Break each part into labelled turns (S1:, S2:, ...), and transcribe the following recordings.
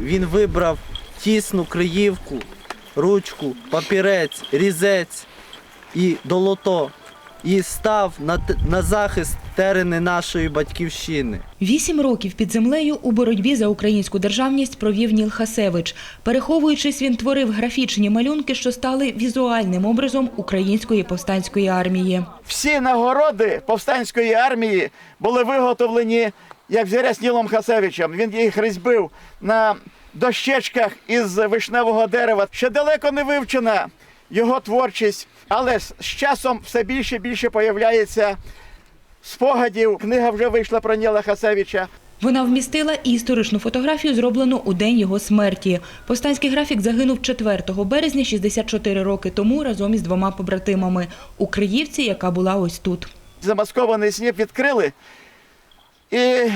S1: Він вибрав тісну криївку, ручку, папірець, різець і долото. І став на, на захист терени нашої батьківщини.
S2: Вісім років під землею у боротьбі за українську державність провів Ніл Хасевич. Переховуючись, він творив графічні малюнки, що стали візуальним образом української повстанської армії.
S3: Всі нагороди повстанської армії були виготовлені як взірець Нілом Хасевичем. Він їх різьбив на дощечках із вишневого дерева. Ще далеко не вивчена його творчість, але з з часом все більше і більше появляється спогадів. Книга вже вийшла про Ніла Хасевича.
S2: Вона вмістила і історичну фотографію, зроблену у день його смерті. Повстанський графік загинув 4 березня 64 роки тому разом із двома побратимами у Криївці, яка була ось тут.
S3: замаскований сніп відкрили і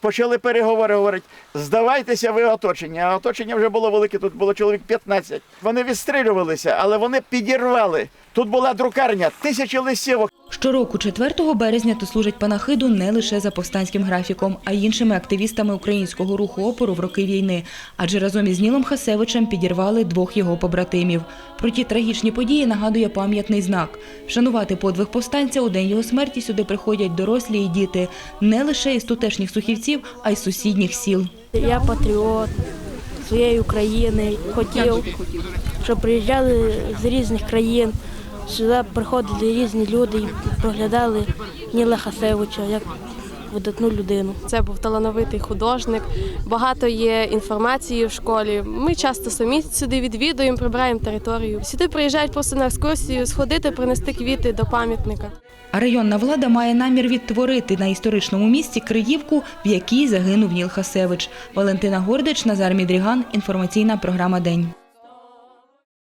S3: почали переговори. говорить, здавайтеся, ви оточення. А оточення вже було велике, тут було чоловік 15. Вони відстрілювалися, але вони підірвали. Тут була друкарня, тисячі листівок.
S2: Щороку, 4 березня, тут служать панахиду не лише за повстанським графіком, а й іншими активістами українського руху опору в роки війни. Адже разом із Нілом Хасевичем підірвали двох його побратимів. Про ті трагічні події нагадує пам'ятний знак. Вшанувати подвиг повстанця у день його смерті сюди приходять дорослі і діти не лише із тутешніх сухівців, а й сусідніх сіл.
S4: Я патріот своєї України. Хотів, щоб приїжджали з різних країн. Сюди приходили різні люди і проглядали Ніла Хасевича як видатну людину.
S5: Це був талановитий художник. Багато є інформації в школі. Ми часто самі сюди відвідуємо, прибираємо територію. Сюди приїжджають просто на екскурсію, сходити, принести квіти до пам'ятника.
S2: А районна влада має намір відтворити на історичному місці Криївку, в якій загинув Ніл Хасевич. Валентина Гордич, Назар Мідріган. Інформаційна програма День.